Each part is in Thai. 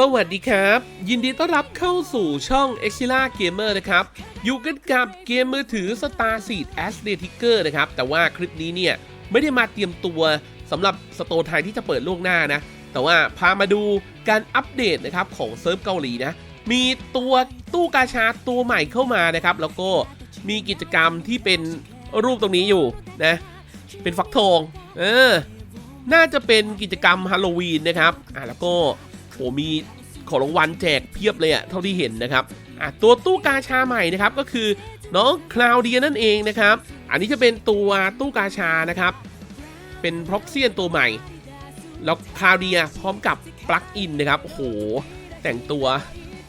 สวัสดีครับ ยินดีต้อนรับเข้าสู่ช่อง e x i l a Gamer นะครับ อยู่กันกับเกมมือถือ Star Seed a s t e t i c e r นะครับ แต่ว่าคลิปนี้เนี่ยไม่ได้มาเตรียมตัวสำหรับสโตร์ไทยที่จะเปิดล่วงหน้านะ แต่ว่าพามาดูการอัปเดตนะครับของเซิร์ฟเกาหลีนะ มีตัวตู้กาชาตัวใหม่เข้ามานะครับ แล้วก็มีกิจกรรมที่เป็นรูปตรงนี้อยู่นะ เป็นฟักทอง เออ น่าจะเป็นกิจกรรมฮาโลวีนนะครับ อะแล้วก็ โหมีของรางวัลแจกเพียบเลยอะเท่าที่เห็นนะครับอะตัวตู้กาชาใหม่นะครับก็คือน้องคลาวเดียนั่นเองนะครับ อันนี้จะเป็นตัวตู้กาชานะครับ เป็นพ็อกเซียนตัวใหม่ แล้วคลาวเดียพร้อมกับปลั๊กอินนะครับโอ้โหแต่งตัว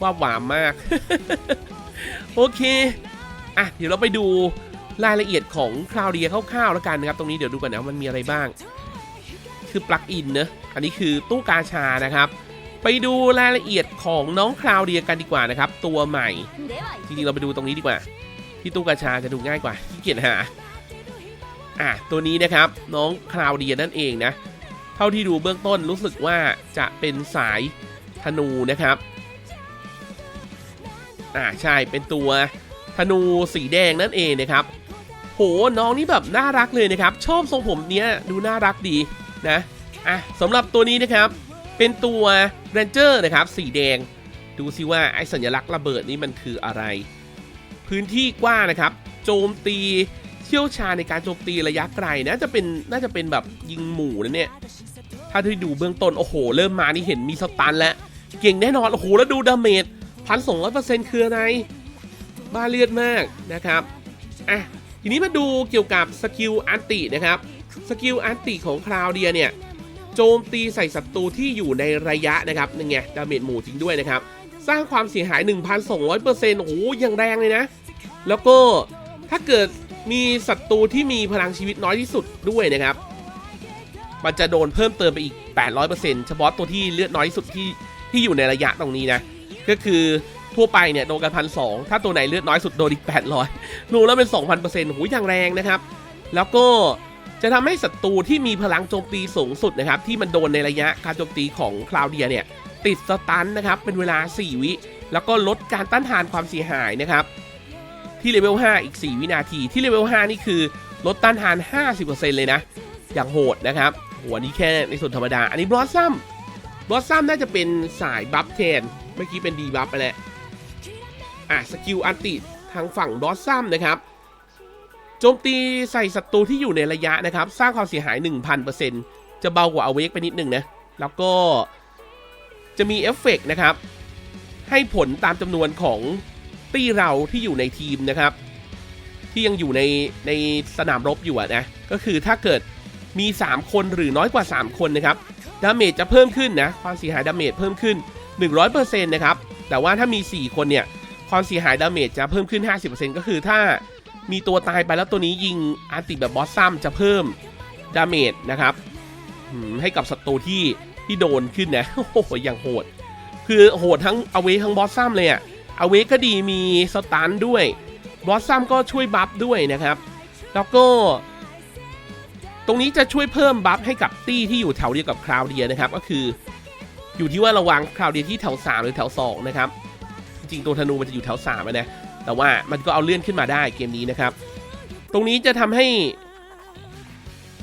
ว่าหวามมาก โอเคอะเดี๋ยวเราไปดูรายละเอียดของคลาวเดียคร่าวๆแล้วกันนะครับ ตรงนี้เดี๋ยวดูกันนะว่ามันมีอะไรบ้าง คือปลั๊กอินเนอะอันนี้คือตู้กาชานะครับ ไปดูรายละเอียดของน้องคลาวเดียกันดีกว่านะครับ ตัวใหม่ จริงๆเราไปดูตรงนี้ดีกว่า ที่ตู้กาชาจะดูง่ายกว่าขี้เกียจหาอะตัวนี้นะครับน้องคลาวเดียนั่นเองนะ เท่าที่ดูเบื้องต้นรู้สึกว่าจะเป็นสายธนูนะครับอ่าใช่เป็นตัวธนูสีแดงนั่นเองนะครับ โหน้องนี่แบบน่ารักเลยนะครับ ชอบทรงผมเนี้ยดูน่ารักดีนะอะสำหรับตัวนี้นะครับ เป็นตัวเรนเจอร์นะครับ สีแดง ดูซิว่าไอสัญลักษณ์ระเบิดนี่มันคืออะไร พื้นที่กว้างนะครับ โจมตีเชี่ยวชาญในการโจมตีระยะไกลน่าจะเป็นน่าจะเป็นแบบยิงหมู่นะเนี่ย ถ้าที่ดูเบื้องต้น โอ้โห เริ่มมานี่เห็นมีสตันแล้ว เก่งแน่นอน โอ้โห แล้วดูดาเมจพันสองร้อยเปอร์เซ็นต์คืออะไร บ้าเลือดมากนะครับ อะ ทีนี้มาดูเกี่ยวกับสกิลอันตินะครับ สกิลอันติของคลาวเดียเนี่ย โจมตีใส่ศัตรูที่อยู่ในระยะนะครับนี่ไงดาเมจหมู่จริงด้วยนะครับ สร้างความเสียหาย 1,200%โอ้โหยังแรงเลยนะ แล้วก็ถ้าเกิดมีศัตรูที่มีพลังชีวิตน้อยที่สุดด้วยนะครับ มันจะโดนเพิ่มเติมไปอีก 800%เฉพาะตัวที่เลือดน้อยที่สุดที่ที่อยู่ในระยะตรงนี้นะ ก็คือทั่วไปเนี่ยโดนกันพันสถ้าตัวไหนเลือดน้อยสุดโดนอีก 800รวมแล้วเป็น 2,000%โหอย่างแรงนะครับ แล้วก็ จะทำให้ศัตรูที่มีพลังโจมตีสูงสุดนะครับที่มันโดนในระยะการโจมตีของคลาวเดียเนี่ยติดสตันนะครับเป็นเวลา 4 วิ แล้วก็ลดการต้านทานความเสียหายนะครับที่เลเวล 5 อีก 4 วินาที ที่เลเวล 5 นี่คือลดต้านทาน 50%เลยนะ อย่างโหดนะครับหัวนี้แค่ในส่วนธรรมดา อันนี้บลอสซัมบลอสซัมน่าจะเป็นสายบัฟแทนเมื่อกี้เป็นดีบัฟไปแล้วอะสกิลอันติทางฝั่งบลอสซัมนะครับ โจมตีใส่ศัตรูที่อยู่ในระยะนะครับ สร้างความเสียหาย 1,000%จะเบากว่าอเวกไปนิดนึงนะ แล้วก็จะมีเอฟเฟกต์นะครับ ให้ผลตามจำนวนของตี้เราที่อยู่ในทีมนะครับ ที่ยังอยู่ในในสนามรบอยู่ะนะ ก็คือถ้าเกิดมี 3 คนหรือน้อยกว่า 3 คนนะครับดาเมจจะเพิ่มขึ้นนะ ความเสียหายดาเมจเพิ่มขึ้น 100%นะครับ แต่ว่าถ้ามี 4 คนเนี่ย ความเสียหายดาเมจจะเพิ่มขึ้น 50%ก็คือถ้า มีตัวตายไปแล้วตัวนี้ยิงอาร์ติแบบบอสซัมจะเพิ่มดาเมจนะครับให้กับศัตรูที่ที่โดนขึ้นนะโอ้โหอย่างโหด คือโหดทั้งอเวทั้งบอสซัมเลยอะอเวก็ดีมีสตันด้วยบอสซัมก็ช่วยบัฟด้วยนะครับ แล้วก็ ตรงนี้จะช่วยเพิ่มบัฟให้กับตี้ที่อยู่แถวเดียวกับคราวเดียนะครับ ก็คือ อยู่ที่ว่าระวังคราวเดียที่แถว 3 หรือแถว 2 นะครับ จริงตัวธนูมันจะอยู่แถว3นะ แต่ว่ามันก็เอาเลื่อนขึ้นมาได้เกมนี้นะครับ ตรงนี้จะทำให้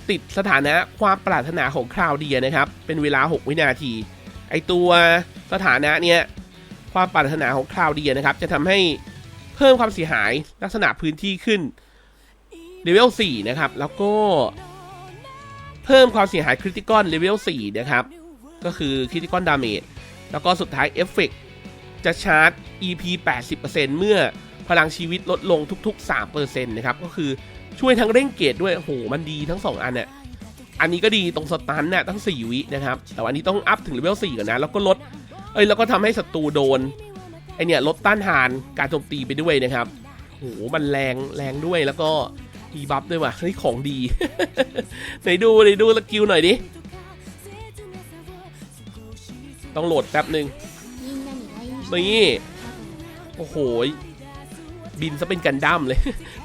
ติดสถานะความปรารถนาของคราวเดียนะครับ เป็นเวลา 6 วินาที ไอตัวสถานะเนี้ยความปรารถนาของคราวเดียนะครับ จะทำให้เพิ่มความเสียหายลักษณะพื้นที่ขึ้นเลเวล4นะครับ แล้วก็ เพิ่มความเสียหายคริติคอนเลเวล4นะครับ ก็คือคริติคอนดาเมจแล้วก็สุดท้ายเอฟเฟกจะชาร์จ EP 80%เมื่อ พลังชีวิตลดลงทุก ๆ 3%นะครับ ก็คือช่วยทั้งเร่งเกตด้วยโหมันดีทั้ง 2 อันเนี่ยอันนี้ก็ดีตรงสตันน่ะทั้ง 4 วินะครับ แต่วันนี้ต้องอัพถึงเลเวล4ก่อนนะ แล้วก็ลด เอ้ย แล้วก็ทำให้ศัตรูโดน ไอเนี่ยลดต้านทานการโจมตีไปด้วยนะครับโอ้โหมันแรงแรงด้วยแล้วก็มีบัฟด้วยว่ะ เฮ้ย ของดี ไหนดูไหนดูสกิลหน่อยดิ ต้องโหลดแป๊บหนึ่งนี่ โอ้โห บินซะเป็นกันดั้มเลย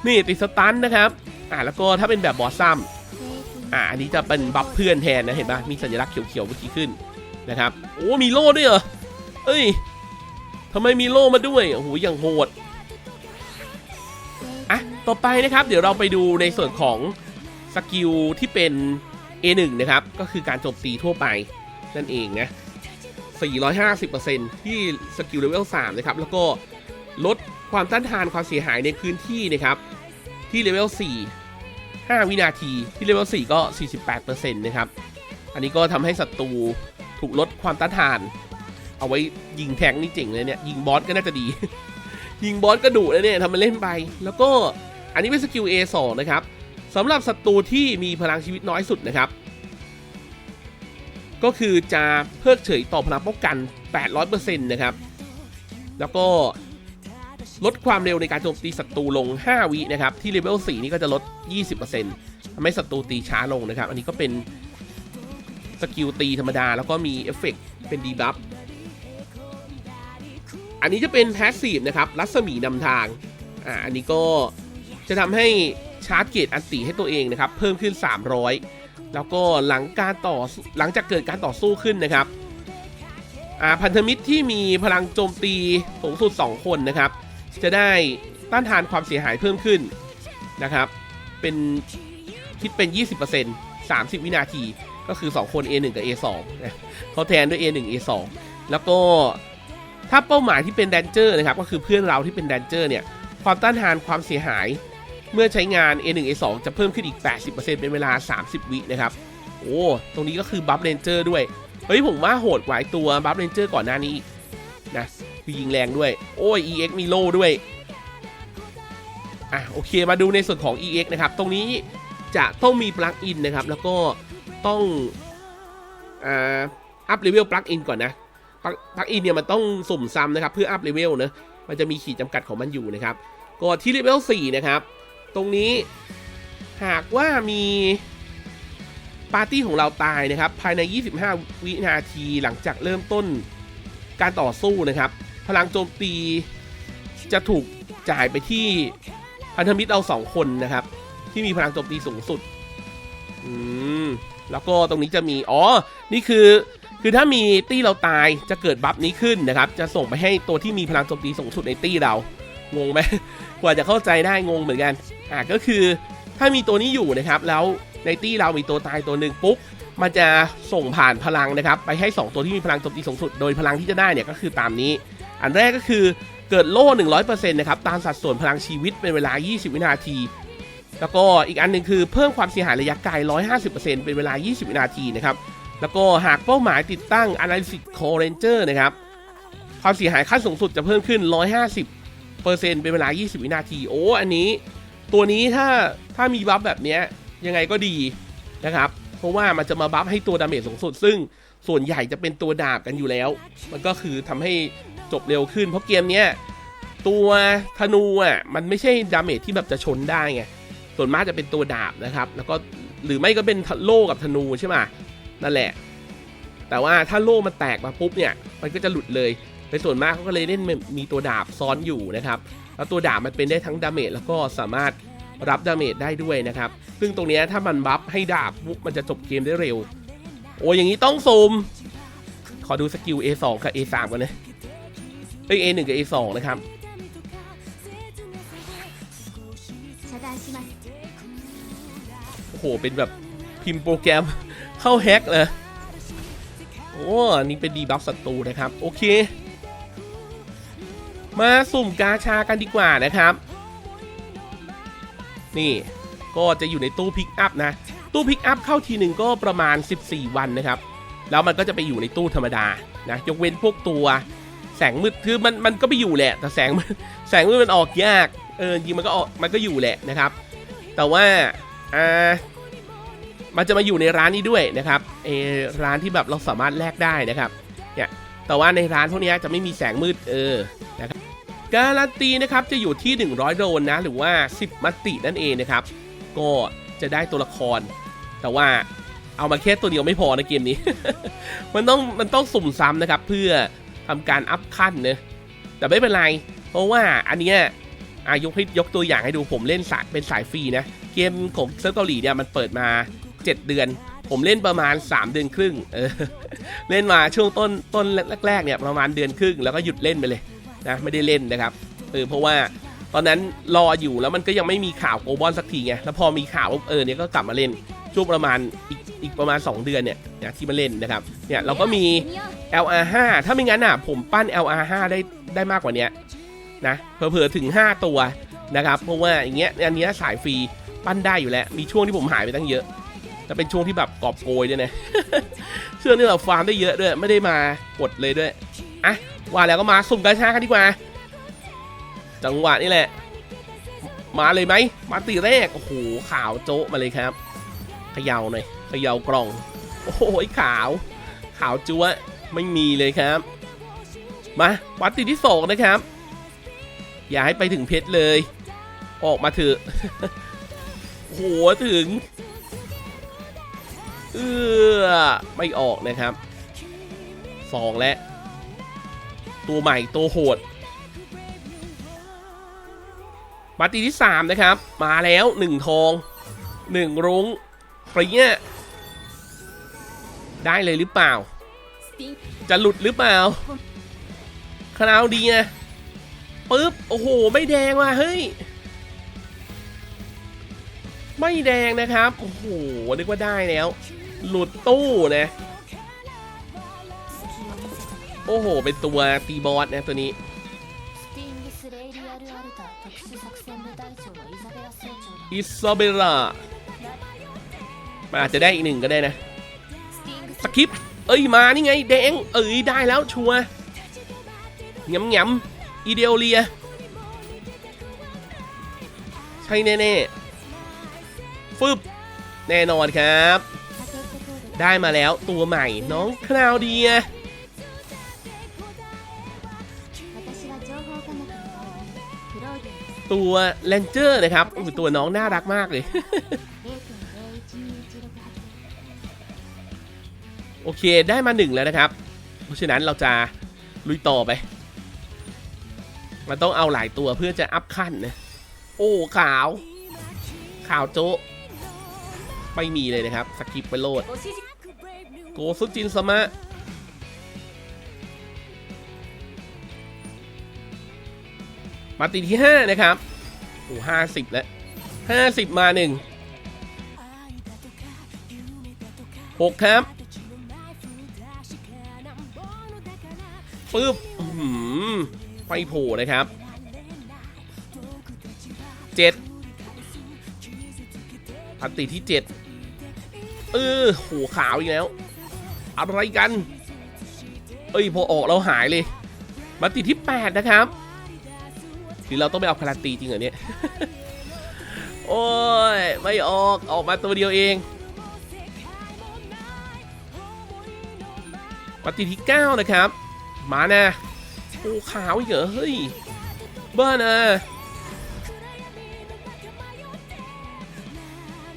นี่ติดสตันนะครับอ่าแล้วก็ถ้าเป็นแบบบอสซัมอ่าอันนี้จะเป็นบัฟเพื่อนแทนนะเห็นปะมีสัญลักษณ์เขียวๆเมื่อกี้ขึ้นนะครับโอ้มีโล่ด้วยเหรอเอ้ยทำไมมีโล่มาด้วยโอ้โหอย่างโหดอะต่อไปนะครับ เดี๋ยวเราไปดูในส่วนของสกิลที่เป็น A1 นะครับ ก็คือการโจมตีทั่วไปนั่นเองนะ 450%ที่สกิลเลเวล 3 นะครับ แล้วก็ลด ความต้านทานความเสียหายในพื้นที่นะครับ ที่เลเวล4 5 วินาทีที่เลเวล4ก็ 48%นะครับ อันนี้ก็ทำให้ศัตรูถูกลดความต้านทาน เอาไว้ยิงแทงนี่เจ๋งเลยเนี่ย ยิงบอสก็น่าจะดี ยิงบอสก็ดุแล้วเนี่ยทำมันเล่นไป แล้วก็อันนี้เป็นสกิล A2 นะครับสำหรับศัตรูที่มีพลังชีวิตน้อยสุดนะครับ ก็คือจะเพิกเฉยต่อพลังป้องกัน 800%นะครับ แล้วก็ ลดความเร็วในการโจมตีศัตรูลง 5 วินะครับ ที่เลเวล4นี่ก็จะลด 20%ทำให้ศัตรูตีช้าลงนะครับ อันนี้ก็เป็นสกิลตีธรรมดา แล้วก็มีเอฟเฟกต์เป็นดีบัฟ อันนี้จะเป็นแพสซีฟนะครับ รัศมีนำทาง อ่า อันนี้ก็จะทำให้ชาร์จเกตอันติให้ตัวเองนะครับ เพิ่มขึ้น 300 แล้วก็หลังการต่อหลังจากเกิดการต่อสู้ขึ้นนะครับ อ่า พันธมิตรที่มีพลังโจมตีสูงสุด 2 คนนะครับ จะได้ต้านทานความเสียหายเพิ่มขึ้นนะครับ เป็นคิดเป็น 20% 30 วินาที ก็คือ 2 คน A1 กับ A2 เขาแทนด้วย A1 A2 แล้วก็ถ้าเป้าหมายที่เป็นแดนเจอร์นะครับ ก็คือเพื่อนเราที่เป็นแดนเจอร์เนี่ย ความต้านทานความเสียหาย เมื่อใช้งาน A1 A2 จะเพิ่มขึ้นอีก 80%เป็นเวลา 30 วินะครับ โอ้ ตรงนี้ก็คือบัฟเรนเจอร์ด้วย เฮ้ย ผมว่าโหดกว่าตัวบัฟเรนเจอร์ก่อนหน้านี้อีก คือยิงแรงด้วย โอ้ย EX มีโล่ด้วย อะโอเคมาดูในส่วนของ EX นะครับ ตรงนี้จะต้องมีปลั๊กอินนะครับ แล้วก็ต้องอ่าอัพเลเวลปลั๊กอินก่อนนะปลั๊กปลั๊กอินเนี่ยมันต้องสุ่มซ้ำนะครับ เพื่ออัพเลเวลเนะมันจะมีขีดจำกัดของมันอยู่นะครับก็ที่เลเวล4นะครับ ตรงนี้หากว่ามีปาร์ตี้ของเราตายนะครับ ภายใน 25 วินาทีหลังจากเริ่มต้นการต่อสู้นะครับ พลังโจมตีจะถูกจ่ายไปที่พันธมิตรเราสองคนนะครับ ที่มีพลังโจมตีสูงสุด อืม แล้วก็ตรงนี้จะมี อ๋อ นี่คือ คือถ้ามีตี้เราตายจะเกิดบัฟนี้ขึ้นนะครับ จะส่งไปให้ตัวที่มีพลังโจมตีสูงสุดในตี้เรา งงไหม กว่าจะเข้าใจได้งงเหมือนกัน อ่าก็คือถ้ามีตัวนี้อยู่นะครับ แล้วในตี้เรามีตัวตายตัวหนึ่งปุ๊บ มันจะส่งผ่านพลังนะครับ ไปให้ 2 ตัวที่มีพลังโจมตีสูงสุด โดยพลังที่จะได้เนี่ยก็คือตามนี้ อันแรกก็คือเกิดโล่ 100%นะครับตามสัดส่วนพลังชีวิตเป็นเวลา 20 วินาที แล้วก็อีกอันหนึ่งคือเพิ่มความเสียหายระยะไกล 150%เป็นเวลา 20 วินาทีนะครับแล้วก็หากเป้าหมายติดตั้ง Analysis Core Ranger นะครับความเสียหายขั้นสูงสุดจะเพิ่มขึ้น 150เปอร์เซ็นต์เป็นเวลา 20 วินาที โอ้ อันนี้ตัวนี้ถ้าถ้ามีบัฟแบบเนี้ยยังไงก็ดีนะครับ เพราะว่ามันจะมาบัฟให้ตัวดาเมจสูงสุด ซึ่งส่วนใหญ่จะเป็นตัวดาบกันอยู่แล้ว มันก็คือทำให้ จบเร็วขึ้น เพราะเกมเนี้ยตัวธนูอะมันไม่ใช่ดาเมจที่แบบจะชนได้ไงส่วนมากจะเป็นตัวดาบนะครับ แล้วก็หรือไม่ก็เป็นโล่กับธนูใช่ไหมนั่นแหละ แต่ว่าถ้าโล่มันแตกมาปุ๊บเนี่ยมันก็จะหลุดเลยในส่วนมากเขาก็เลยเล่นมีตัวดาบซ้อนอยู่นะครับแล้วตัวดาบมันเป็นได้ทั้งดาเมจแล้วก็สามารถรับดาเมจได้ด้วยนะครับ ซึ่งตรงนี้ถ้ามันบัฟให้ดาบปุ๊บมันจะจบเกมได้เร็ว โอ้ยอย่างนี้ต้องซูม ขอดูสกิล A2 กับ A3 กันนะ เอ้ย A1 กับ A2 นะครับ โอ้โห เป็นแบบพิมพ์โปรแกรมเข้าแฮกเลยโอ้นี่เป็นดีบัฟศัตรูนะครับ โอเค มาสุ่มกาชากันดีกว่านะครับ นี่ก็จะอยู่ในตู้พิกอัพนะ ตู้พิกอัพเข้าทีหนึ่งก็ประมาณ 14 วันนะครับ แล้วมันก็จะไปอยู่ในตู้ธรรมดานะ ยกเว้นพวกตัว แสงมืดคือมันมันก็ไปอยู่แหละ แต่แสงแสงมืดมันออกยากเออจริงมันก็ออกมันก็อยู่แหละนะครับ แต่ว่าอ่ามันจะมาอยู่ในร้านนี้ด้วยนะครับเอร้านที่แบบเราสามารถแลกได้นะครับเนี่ยแต่ว่าในร้านพวกนี้จะไม่มีแสงมืดเออนะครับการันตีนะครับจะอยู่ที่ 100 โดนนะ หรือว่า 10 มัตตินั่นเองนะครับ ก็จะได้ตัวละคร แต่ว่าเอามาแค่ตัวเดียวไม่พอในเกมนี้ มันต้องมันต้องสุ่มซ้ำนะครับ เพื่อ ทำการอัพขั้นเนะแต่ไม่เป็นไร เพราะว่าอันเนี้ยอายกให้ยกตัวอย่างให้ดูผมเล่นสายเป็นสายฟรีนะ เกมของเซิร์ฟเกาหลีเนี่ยมันเปิดมา 7 เดือน ผมเล่นประมาณ 3 เดือนครึ่งเออเล่นมาช่วงต้นต้นแรกๆเนี่ยประมาณเดือนครึ่งแล้วก็หยุดเล่นไปเลยนะไม่ได้เล่นนะครับเออเพราะว่าตอนนั้นรออยู่แล้วมันก็ยังไม่มีข่าวโกลบอลสักทีไงแล้วพอมีข่าวเออเนี่ยก็กลับมาเล่นช่วงประมาณอีกอีกประมาณ 2 เดือนเนี่ยนะที่มาเล่นนะครับเนี่ยเราก็มี LR5 ถ้าไม่งั้นอะผมปั้น LR5 ได้ได้มากกว่านี้นะเผลอๆถึง 5 ตัวนะครับเพราะว่าอย่างเงี้ยอันนี้สายฟรีปั้นได้อยู่แล้ว มีช่วงที่ผมหายไปตั้งเยอะแต่เป็นช่วงที่แบบกอบโกยด้วยนะช่วงนี้เราฟาร์มได้เยอะด้วย ไม่ได้มากดเลยด้วยอะว่าแล้วก็มาสุ่มกระชากันดีกว่า จังหวะนี่แหละ มาเลยไหมมาตีแรกโอ้โหขาวโจ๊ะมาเลยครับเขย่าหน่อยเขย่ากล่อง โอ้โหขาว ขาวจั๊วะ ไม่มีเลยครับ มาวัดตีที่สองนะครับ อย่าให้ไปถึงเพชรเลย ออกมาเถอะโอ้โหถึง เออไม่ออกนะครับสองและ ตัวใหม่ตัวโหดมาตีที่สามนะครับ มาแล้วหนึ่งทองหนึ่งรุ้งปรีเนี่ยได้เลยหรือเปล่า จะหลุดหรือเปล่าคราวดีไงปึ๊บ โอ้โห ไม่แดงว่ะเฮ้ย ไม่แดงนะครับ โอ้โห นึกว่าได้แล้ว หลุดตู้นะ โอ้โห เป็นตัวตีบอสนะตัวนี้ อิซาเบล่าอาจจะได้อีกหนึ่งก็ได้นะ สกิป เอ้ยมานี่ไงแดง เอ้ยได้แล้วชัวงำงำอีเดโอเลีย ใช่แน่ๆฟึบแน่นอนครับ ได้มาแล้วตัวใหม่น้องคราวเดียตัวแลนเจอร์นะครับตัวน้องน่ารักมากเลย โอเคได้มาหนึ่งแล้วนะครับ เพราะฉะนั้นเราจะลุยต่อไป มันต้องเอาหลายตัวเพื่อจะอัพขั้นนะโอ้ขาว ขาวโจ๊ะไม่มีเลยนะครับสกิปไปโลดโกซุจินสมะมาตีที่ 5 นะครับ โอ้ห้าสิบแล้วห้าสิบมาหนึ่งหกครับ ปึ๊บหือไฟโผล่นะครับเจ็ดพันติที่เจ็ดเออโหขาวอีกแล้ว อะไรกัน เอ้ยพอออกเราหายเลยมาติดที่8นะครับหรือเราต้องไปเอาพาราตีจริงเหรอเนี่ย โอ้ย ไม่ออก ออกมาตัวเดียวเองมาติดที่9นะครับ มานะโอ้ขาวอีกเหรอ เฮ้ยบ้านะ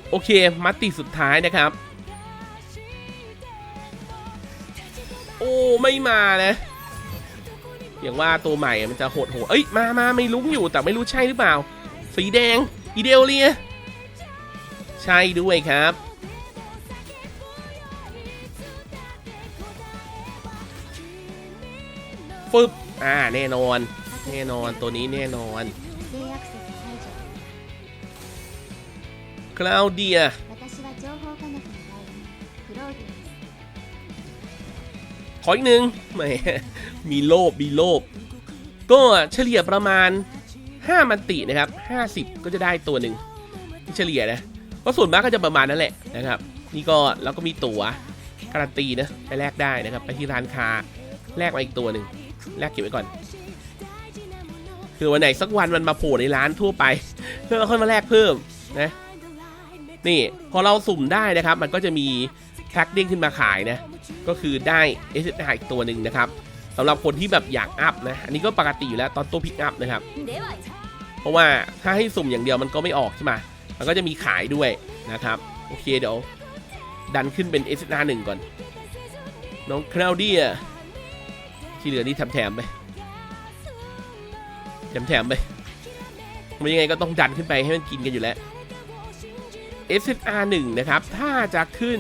โอเค มัตติสุดท้ายนะครับ โอ้ ไม่มานะอย่างว่าตัวใหม่มันจะโหดโหดเอ้ย มามาไม่ลุ้งอยู่แต่ไม่รู้ใช่หรือเปล่า สีแดง อีเดลเลีย ใช่ด้วยครับ ฟึบอ่าแน่นอน แน่นอนตัวนี้แน่นอนคลาวเดียขออีกหนึ่งไม่มีโลบมีโลบก็เฉลี่ยประมาณ 5 มันตินะครับ 50 ก็จะได้ตัวหนึ่งเฉลี่ยนะก็ส่วนมากก็จะประมาณนั้นแหละนะครับ นี่ก็เราก็มีตั๋วการันตีนะไปแลกได้นะครับ ไปที่ร้านค้าแลกมาอีกตัวหนึ่ง แลกเก็บไว้ก่อน คือวันไหนสักวันมันมาโผล่ในร้านทั่วไปเพื่อเราค่อยมาแลกเพิ่มนะนี่พอเราสุ่มได้นะครับ มันก็จะมีแพ็คเด้งขึ้นมาขายนะก็คือได้ s s i อีกตัวหนึ่งนะครับสำหรับคนที่แบบอยากอัพนะอันนี้ก็ปกติอยู่แล้วตอนตัวพิกอัพนะครับ เพราะว่าถ้าให้สุ่มอย่างเดียวมันก็ไม่ออกใช่ไหมมันก็จะมีขายด้วยนะครับ โอเคเดี๋ยว ดันขึ้นเป็น s s 1ก่อน น้องคราวเดีย ที่เหลือนี่แถมๆไปแถมๆไปไม่ยังไงก็ต้องดันขึ้นไปให้มันกินกันอยู่แล้ว SSR 1นะครับ ถ้าจะขึ้น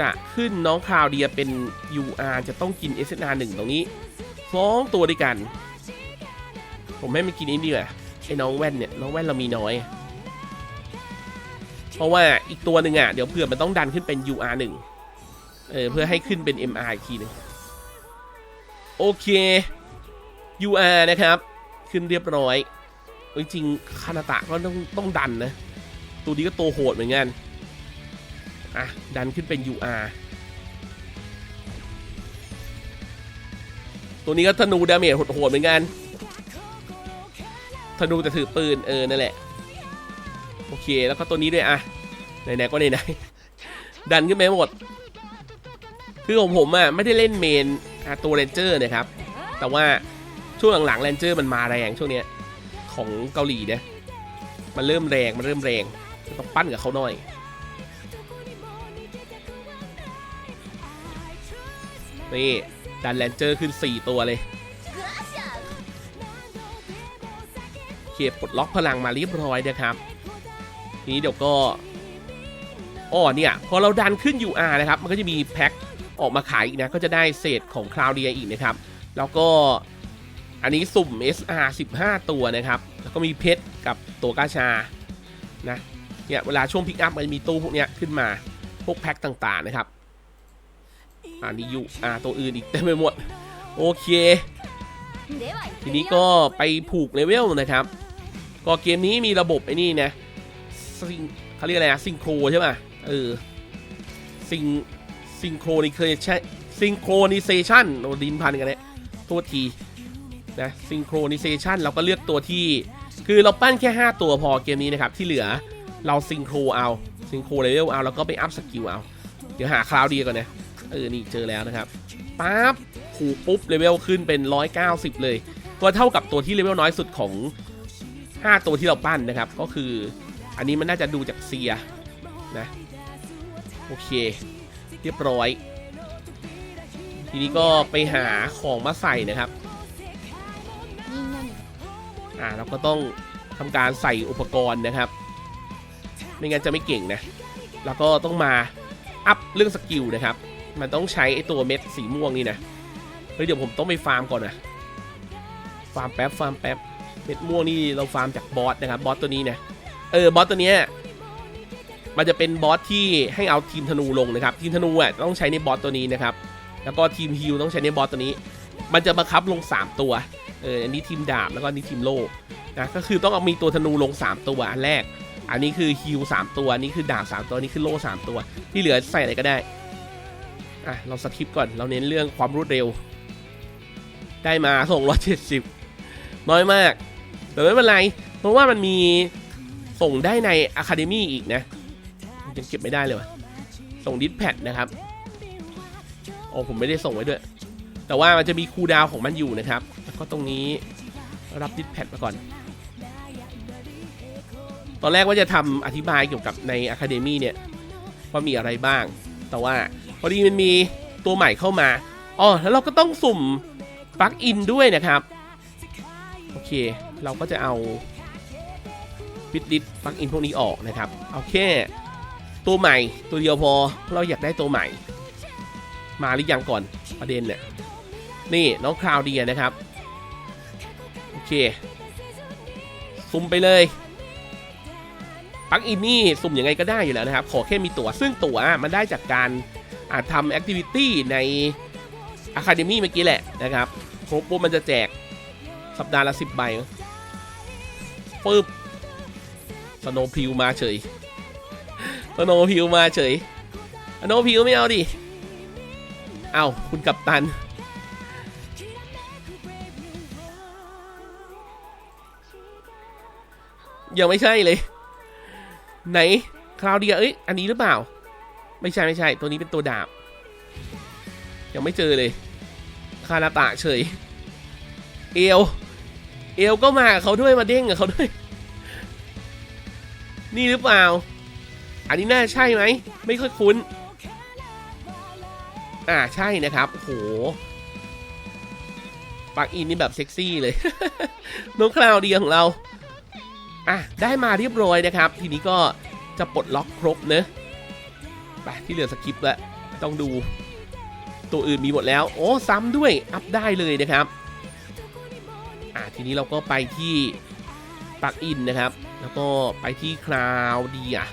จะขึ้นน้องคราวเดียเป็น UR จะต้องกิน SNR 1ตรงนี้สองตัวด้วยกัน ผมให้มันกินไอ้นี่แหละไอ้น้องแว่นเนี่ยน้องแว่นเรามีน้อย เพราะว่าอีกตัวหนึ่งอะเดี๋ยวเผื่อมันต้องดันขึ้นเป็น UR 1เออเพื่อให้ขึ้นเป็น MR อีกทีหนึง โอเค UR นะครับ ขึ้นเรียบร้อย จริงๆคานาตะก็ต้องต้องดันนะ ตัวนี้ก็โตโหดเหมือนกัน อะ ดันขึ้นเป็น UR ตัวนี้ก็ธนูดาเมจโหดๆเหมือนกันธนูแต่ถือปืนเออนั่นแหละ โอเคแล้วก็ตัวนี้ด้วยอะไหนๆก็ไหนๆดันขึ้นไปหมด คือของผมอะไม่ได้เล่นเมน ตัวเรนเจอร์นะครับ แต่ว่าช่วงหลังๆเรนเจอร์มันมาแรงช่วงเนี้ยของเกาหลีเนี่ยมันเริ่มแรงมันเริ่มแรงต้องปั้นกับเขาหน่อยนี่ดันแลนเจอร์ขึ้น 4 ตัวเลยเคปลดล็อกพลังมาเรียบร้อยนะครับทีนี้เดี๋ยวก็อ๋อเนี่ย พอเราดันขึ้น UR นะครับ มันก็จะมีแพ็ค ออกมาขายอีกนะ ก็จะได้เศษของคลาวเดียอีกนะครับ แล้วก็อันนี้สุ่ม SR 15 ตัวนะครับ แล้วก็มีเพชรกับตัวกาชานะเนี่ยเวลาช่วงพิกอัพมันมีตู้พวกเนี้ยขึ้นมา พวกแพ็คต่างๆนะครับอันนี้อยู่อ่าตัวอื่นอีกเต็มไปหมด โอเค ทีนี้ก็ไปผูกเลเวลนะครับ ก็เกมนี้มีระบบไอ้นี่นะซิงเขาเรียกอะไรนะซิงโครใช่ไหมเออซิง ซิงโครนี่เคยใช้ซิงโครนิเซชันโอ้ดินพันกันเนี่ยโทษทีนะซิงโครนิเซชันเราก็เลือกตัวที่ คือเราปั้นแค่ 5 ตัวพอเกมนี้นะครับ ที่เหลือเราซิงโครเอาซิงโครเลเวลเอาแล้วก็ไปอัพสกิลเอา เดี๋ยวหาคราวดีก่อนนะเออนี่เจอแล้วนะครับปั๊บผูกปุ๊บเลเวลขึ้นเป็น 190 เลย ก็เท่ากับตัวที่เลเวลน้อยสุดของ 5 ตัวที่เราปั้นนะครับ ก็คืออันนี้มันน่าจะดูจากเซียนะโอเค เรียบร้อย ทีนี้ก็ไปหาของมาใส่นะครับ อ่าเราก็ต้องทำการใส่อุปกรณ์นะครับ ไม่งั้นจะไม่เก่งนะ แล้วก็ต้องมาอัพเรื่องสกิลนะครับ มันต้องใช้ไอตัวเม็ดสีม่วงนี่นะ เฮ้ยเดี๋ยวผมต้องไปฟาร์มก่อนนะ ฟาร์มแป๊บฟาร์มแป๊บ เม็ดม่วงนี่เราฟาร์มจากบอสนะครับ บอสตัวนี้นะ เออบอสตัวเนี้ย มันจะเป็นบอสที่ให้เอาทีมธนูลงนะครับ ทีมธนูอะต้องใช้ในบอสตัวนี้นะครับ แล้วก็ทีมฮิลต้องใช้ในบอสตัวนี้ มันจะบังคับลง 3 ตัวเอออันนี้ทีมดาบแล้วก็อันนี้ทีมโล่นะก็คือต้องเอามีตัวธนูลง 3 ตัวอันแรก อันนี้คือฮิล3ตัวนนี้คือดาบ3ตัวนนี้คือโล่3ตัว ที่เหลือใส่อะไรก็ได้อะเราสคิปก่อนเราเน้นเรื่องความรวดเร็ว ได้มา270 น้อยมาก แต่ไม่เป็นไรเพราะว่ามันมีส่งได้ในอะคาเดมีอีกนะ ยังเก็บไม่ได้เลยวะส่งดิสแพดนะครับโอ้ผมไม่ได้ส่งไว้ด้วย แต่ว่ามันจะมีคูดาวของมันอยู่นะครับ แล้วก็ตรงนี้รับดิสแพดมาก่อน ตอนแรกว่าจะทำอธิบายเกี่ยวกับในอะคาเดมี่เนี่ย ว่ามีอะไรบ้าง แต่ว่าพอดีมันมีตัวใหม่เข้ามาอ๋อแล้วเราก็ต้องสุ่มปลั๊กอินด้วยนะครับ โอเค เราก็จะเอาบิตดิสปลั๊กอินพวกนี้ออกนะครับเอาแค่ ตัวใหม่ตัวเดียวพอเราอยากได้ตัวใหม่ มาหรือยังก่อนประเด็นเนี่ยนี่น้องคราวเดียนะครับ โอเคสุ่มไปเลยปักอินนี่สุ่มยังไงก็ได้อยู่แล้วนะครับ ขอแค่มีตั๋วซึ่งตั๋วมันได้จากการอาทำแอคทิวิตี้ใน Academy เมื่อกี้แหละนะครับครบปุ๊บมันจะแจกสัปดาห์ละ 10 ใบปึ๊บสโนพิวมาเฉย โนพิวมาเฉยโนพิวไม่เอาดิ เอาคุณกัปตัน ยังไม่ใช่เลย ไหนคราวเดียเอ้ย อันนี้หรือเปล่า ไม่ใช่ไม่ใช่ ตัวนี้เป็นตัวดาบ ยังไม่เจอเลย คาราตะเฉย เอล เอลก็มากับเขาด้วยมาเด้งกับเขาด้วย นี่หรือเปล่า อันนี้น่าใช่ไหม ไม่ค่อยคุ้น อ่าใช่นะครับ โหปักอินนี่แบบเซ็กซี่เลย น้องคราวเดียของเรา อะ ได้มาเรียบร้อยนะครับ ทีนี้ก็จะปลดล็อกครบเนอะไปที่เหลือสกิปแล้วต้องดู ตัวอื่นมีหมดแล้ว โอ้ซ้ำด้วย อัพได้เลยนะครับ อ่าทีนี้เราก็ไปที่ปักอินนะครับ แล้วก็ไปที่คลาวดีอะ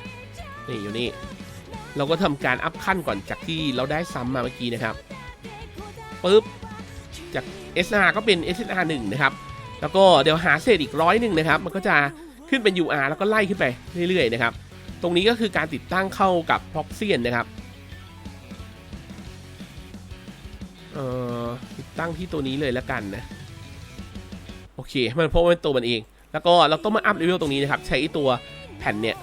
นี่อยู่นี่เราก็ทำการอัพขั้นก่อนจากที่เราได้ซ้ำมาเมื่อกี้นะครับปุ๊บจาก SR ก็เป็น SR 1นะครับ แล้วก็เดี๋ยวหาเศษอีกร้อยหนึ่งนะครับ มันก็จะขึ้นเป็น UR แล้วก็ไล่ขึ้นไปเรื่อยๆนะครับ ตรงนี้ก็คือการติดตั้งเข้ากับ Proxy นะครับเอ่อติดตั้งที่ตัวนี้เลยแล้วกันนะ โอเค มันเพราะว่าเป็นตัวมันเอง แล้วก็เราต้องมาอัพเลเวลตรงนี้นะครับ ใช้ตัวแผ่นเนี่ย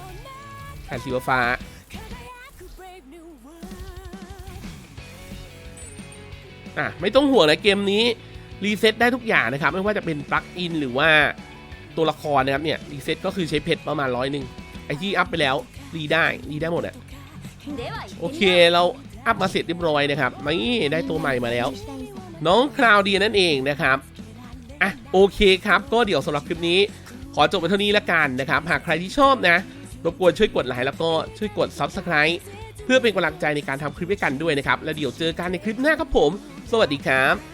แผ่นสีฟ้า อะ ไม่ต้องห่วงนะเกมนี้ รีเซ็ตได้ทุกอย่างนะครับ ไม่ว่าจะเป็นปลั๊กอินหรือว่าตัวละครนะครับเนี่ย รีเซ็ตก็คือใช้เพชรประมาณร้อยหนึ่งไอที่อัพไปแล้วรีได้รีได้หมดอะではโอเคเราอัพมาเสร็จเรียบร้อยนะครับนี่ได้ตัวใหม่มาแล้ว น้องคราวดีนั่นเองนะครับอะโอเคครับ ก็เดี๋ยวสำหรับคลิปนี้ ขอจบไปเท่านี้ละกันนะครับ หากใครที่ชอบนะ รบกวนช่วยกดไลค์แล้วก็ช่วยกด Subscribe เพื่อเป็นกำลังใจในการทำคลิปด้วยกันด้วยนะครับ แล้วเดี๋ยวเจอกันในคลิปหน้าครับผม สวัสดีครับ